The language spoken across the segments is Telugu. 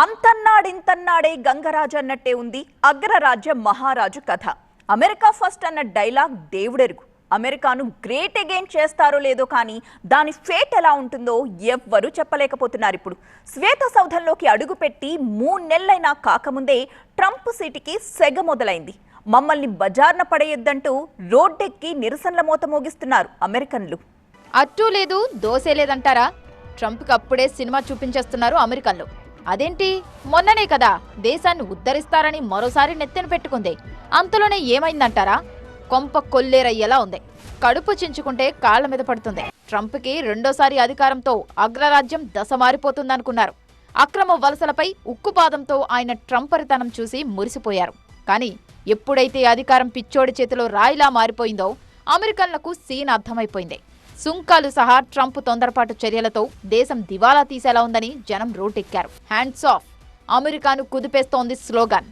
అంతన్నాడింతన్నాడే గంగరాజు అన్నట్టే ఉంది అగ్రరాజ్య మహారాజు కథ. అమెరికా ఫస్ట్ అన్న డైలాగ్ దేవుడెరుగు. అమెరికాను గ్రేట్ అగైన్ చేస్తారో లేదో కానీ దాని ఫేట్ ఎలా ఉంటుందో ఎవ్వరూ చెప్పలేకపోతున్నారు ఇప్పుడు. శ్వేత సౌధంలోకి అడుగుపెట్టి మూడు నెలలైనా కాకముందే ట్రంప్ సిటీకి సెగ మొదలైంది. మమ్మల్ని బజార్న పడేయొద్దంటూ రోడ్డెక్కి నిరసనల మూత మోగిస్తున్నారు అమెరికన్లు. అట్టూ లేదు దోసే లేదంటారా? ట్రంప్కి అప్పుడే సినిమా చూపించేస్తున్నారు అమెరికన్లు. అదేంటి? మొన్ననే కదా దేశాన్ని ఉద్ధరిస్తారని మరోసారి నెత్తిన పెట్టుకుంది. అంతలోనే ఏమైందంటారా? కొంప కొల్లేరయ్యేలా ఉంది. కడుపు చించుకుంటే కాళ్ళ మీద పడుతుంది. ట్రంప్కి రెండోసారి అధికారంతో అగ్రరాజ్యం దశ మారిపోతుందనుకున్నారు. అక్రమ వలసలపై ఉక్కుపాదంతో ఆయన ట్రంపరితనం చూసి మురిసిపోయారు. కానీ ఎప్పుడైతే అధికారం పిచ్చోడి చేతిలో రాయిలా మారిపోయిందో అమెరికన్లకు సీన్ అర్థమైపోయింది. సుంకాలు సహా ట్రంప్ తొందరపాటు చర్యలతో దేశం దివాలా తీసేలా ఉందని జనం రోడ్డెక్కారు హ్యాండ్స్ ఆఫ్ అమెరికాను కుదిపేస్తోంది స్లోగన్.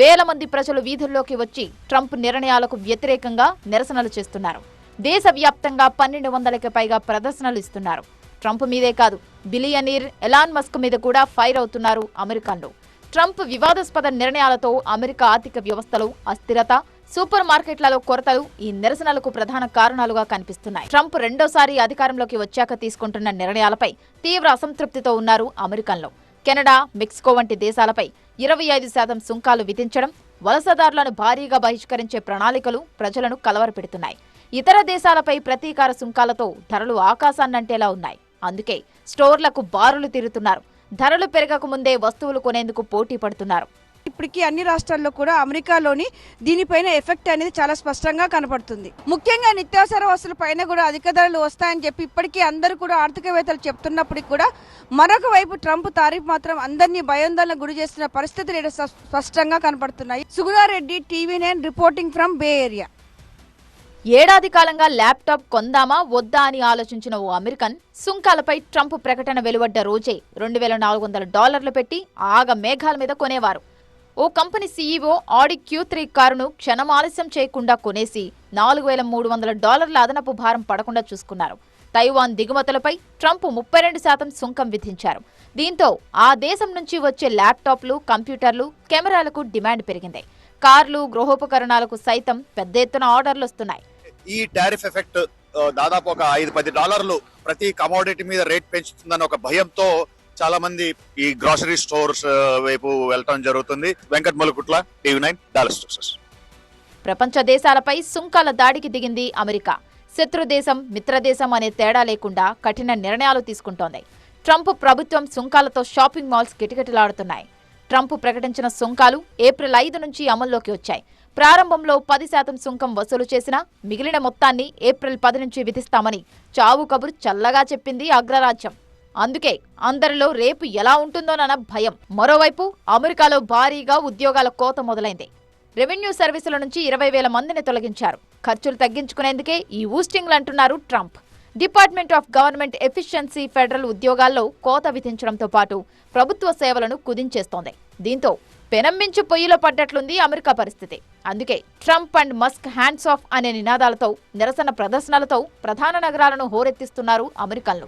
వేల మంది ప్రజలు వీధుల్లోకి వచ్చి ట్రంప్ నిర్ణయాలకు వ్యతిరేకంగా నిరసనలు చేస్తున్నారు. దేశవ్యాప్తంగా పన్నెండు వందలకి పైగా ప్రదర్శనలు ఇస్తున్నారు. ట్రంప్ మీదే కాదు బిలియనీర్ ఎలాన్ మస్క్ మీద కూడా ఫైర్ అవుతున్నారు అమెరికన్లు. ట్రంప్ వివాదాస్పద నిర్ణయాలతో అమెరికా ఆర్థిక వ్యవస్థలో అస్థిరత సూపర్ మార్కెట్లలో కొరతలు ఈ నిరసనలకు ప్రధాన కారణాలుగా కనిపిస్తున్నాయి. ట్రంప్ రెండోసారి అధికారంలోకి వచ్చాక తీసుకుంటున్న నిర్ణయాలపై తీవ్ర అసంతృప్తితో ఉన్నారు అమెరికన్లు. కెనడా మెక్సికో వంటి దేశాలపై ఇరవై ఐదు శాతం సుంకాలు విధించడం వలసదారులను భారీగా బహిష్కరించే ప్రణాళికలు ప్రజలను కలవరపెడుతున్నాయి. ఇతర దేశాలపై ప్రతీకార సుంకాలతో ధరలు ఆకాశాన్నంటేలా ఉన్నాయి. అందుకే స్టోర్లకు బారులు తీరుతున్నారు. ధరలు పెరగక ముందే వస్తువులు కొనేందుకు పోటీ పడుతున్నారు. ఇప్పటికీ అన్ని రాష్ట్రాల్లో కూడా అమెరికాలోని దీనిపైన ఎఫెక్ట్ అనేది చాలా స్పష్టంగా కనపడుతుంది. ముఖ్యంగా నిత్యావసర వస్తువుల పైన కూడా అధిక ధరలు వస్తాయని చెప్పి ఇప్పటికీ అందరూ కూడా ఆర్థికవేత్తలు చెప్తున్నప్పటికీ కూడా మరొక వైపు ట్రంప్ తారీఫ్ మాత్రం అందరినీ భయోందోళన గురి చేస్తున్న పరిస్థితులు ఇక్కడ స్పష్టంగా కనపడుతున్నాయి. Sugunareddy TV nine reporting from Bay Area. ఏడాది కాలంగా ల్యాప్టాప్ కొందామా వద్దా అని ఆలోచించిన ఓ అమెరికన్ సుంకాలపై ట్రంప్ ప్రకటన వెలువడ్డ రోజే రెండు వేల నాలుగు వందల డాలర్లు పెట్టి ఆగ మేఘాల మీద కొనేవారు. ఓ company CEO Audi Q three కారును క్షణం ఆలస్యం చేయకుండా కొనేసి నాలుగు వేల మూడు వందల డాలర్ల అదనపు భారం పడకుండా చూసుకున్నారు. తైవాన్ దిగుమతులపై ట్రంప్ ముప్పై రెండు శాతం సుంకం విధించారు. దీంతో ఆ దేశం నుంచి వచ్చే ల్యాప్టాప్లు కంప్యూటర్లు కెమెరాలకు డిమాండ్ పెరిగింది. కార్లు గృహోపకరణాలకు సైతం పెద్ద ఎత్తున ఆర్డర్లు వస్తున్నాయి. ఈ టారిఫ్ ఎఫెక్ట్ దాదాపు ఒక ఐదు పది డాలర్లు ప్రతి కమోడిటీ మీద రేట్ పెంచుతుందని ఒక భయంతో చాలా మంది ఈ గ్రాసరీ స్టోర్స్ వైపు వెళ్ళటం జరుగుతుంది. Venkat Malukutla TV nine Dallas Texas. ప్రపంచ దేశాలపై సుంకాల దాడికి దిగింది అమెరికా. శత్రు దేశం మిత్రదేశం అనే తేడా లేకుండా కఠిన నిర్ణయాలు తీసుకుంటోంది. ట్రంప్ ప్రభుత్వం సుంకాలతో షాపింగ్ మాల్స్ కిటకిటలాడుతున్నాయి. ట్రంప్ ప్రకటించిన సుంకాలు ఏప్రిల్ ఐదు నుంచి అమల్లోకి వచ్చాయి. ప్రారంభంలో పది శాతం సుంకం వసూలు చేసినా మిగిలిన మొత్తాన్ని ఏప్రిల్ పది నుంచి విధిస్తామని చావు కబురు చల్లగా చెప్పింది అగ్రరాజ్యం. అందుకే అందరిలో రేపు ఎలా ఉంటుందోనన్న భయం. మరోవైపు అమెరికాలో భారీగా ఉద్యోగాల కోత మొదలైంది. రెవెన్యూ సర్వీసుల నుంచి ఇరవై వేల మందిని తొలగించారు. ఖర్చులు తగ్గించుకునేందుకే ఈ ఊస్టింగ్లు అంటున్నారు Trump. Department of government efficiency federal ఉద్యోగాల్లో కోత విధించడంతో పాటు ప్రభుత్వ సేవలను కుదించేస్తోంది. దీంతో పెనంబించు పొయ్యిలో పడ్డట్లుంది అమెరికా పరిస్థితి. అందుకే Trump and Musk hands off అనే నినాదాలతో నిరసన ప్రదర్శనలతో ప్రధాన నగరాలను హోరెత్తిస్తున్నారు అమెరికన్లు.